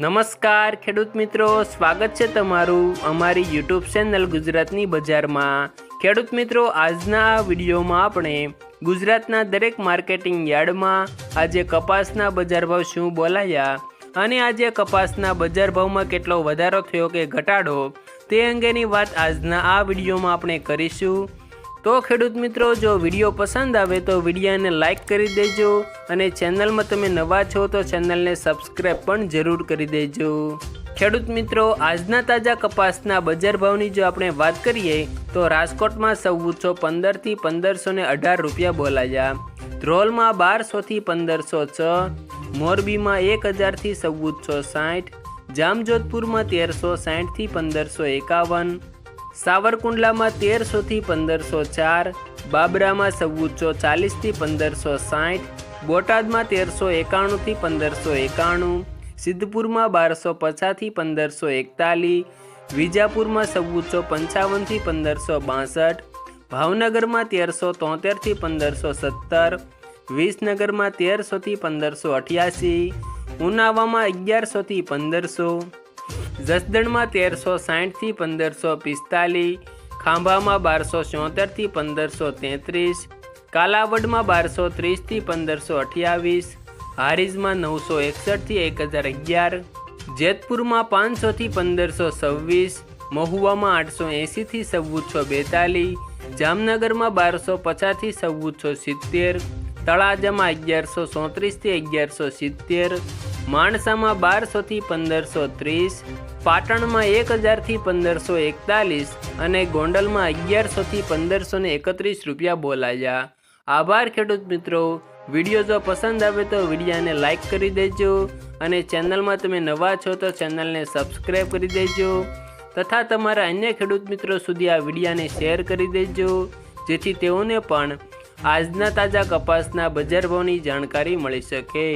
નમસ્કાર, ખેડૂત મિત્રો. સ્વાગત છે તમારું અમારી યુટ્યુબ ચેનલ ગુજરાતની બજારમાં. ખેડૂત મિત્રો, આજના વિડીયોમાં આપણે ગુજરાતના દરેક માર્કેટિંગ યાર્ડમાં આજે કપાસના બજાર ભાવ શું બોલાયા અને આજે કપાસના બજાર ભાવમાં કેટલો વધારો થયો કે ઘટાડો તે અંગેની વાત આજના આ વિડીયોમાં આપણે કરીશું. તો ખેડૂત મિત્રો, જો વીડિયો પસંદ આવે તો વિડીયાને લાઇક કરી દેજો અને ચેનલમાં તમે નવા છો તો ચેનલને સબસ્ક્રાઈબ પણ જરૂર કરી દેજો. ખેડૂત મિત્રો, આજના તાજા કપાસના બજાર ભાવની જો આપણે વાત કરીએ, તો રાજકોટમાં ચૌદસો પંદરથી પંદરસો ને અઢાર રૂપિયા બોલાયા. ધ્રોલમાં બારસોથી પંદરસો છ, મોરબીમાં એક હજારથી ચૌદસો સાઠ, જામજોધપુરમાં તેરસો સાઠથી પંદરસો એકાવન સાવરકુંડલામાં તેરસોથી પંદરસો ચાર, બાબરામાં ચૌદસો ચાલીસથી પંદરસો સાઠ, બોટાદમાં તેરસો એકાણુંથી પંદરસો એકાણું, સિદ્ધપુરમાં બારસો પચાસથી પંદરસો એકતાલીસ, વિજાપુરમાં ચૌદસો પંચાવનથી પંદરસો બાસઠ, ભાવનગરમાં તેરસો તોતેરથી પંદરસો સત્તર, વિસનગરમાં તેરસોથી પંદરસો અઠ્યાસી, ઉનાવામાં અગિયારસોથી પંદરસો જસદણમાં તેરસો સાઠથી પંદરસો પિસ્તાલીસ, ખાંભામાં બારસો ચોતેરથી પંદરસો તેત્રીસ, કાલાવડમાં બારસો ત્રીસથી પંદરસો અઠ્યાવીસ, હારીજમાં નવસો એકસઠથી એક હજાર અગિયાર, જેતપુરમાં પાંચસોથી પંદરસો છવ્વીસ, મહુવામાં આઠસો એંસીથી ચૌદસો બેતાલીસ, જામનગરમાં બારસો પચાસથી ચૌદસો સિત્તેર, તળાજામાં અગિયારસો ચોત્રીસથી અગિયારસો સિત્તેર માણસામાં બારસોથી પંદરસો ત્રીસ, પાટણમાં એક હજારથી પંદરસો એકતાલીસ અને ગોંડલમાં અગિયારસોથી પંદરસો ને એકત્રીસ રૂપિયા બોલાયા. આભાર ખેડૂત મિત્રો. વીડિયો જો પસંદ આવે તો વિડીયાને લાઇક કરી દેજો અને ચેનલમાં તમે નવા છો તો ચેનલને સબસ્ક્રાઈબ કરી દેજો તથા તમારા અન્ય ખેડૂત મિત્રો સુધી આ વિડીયાને શેર કરી દેજો જેથી તેઓને પણ આજના તાજા કપાસના બજાર ભાવની જાણકારી મળી શકે.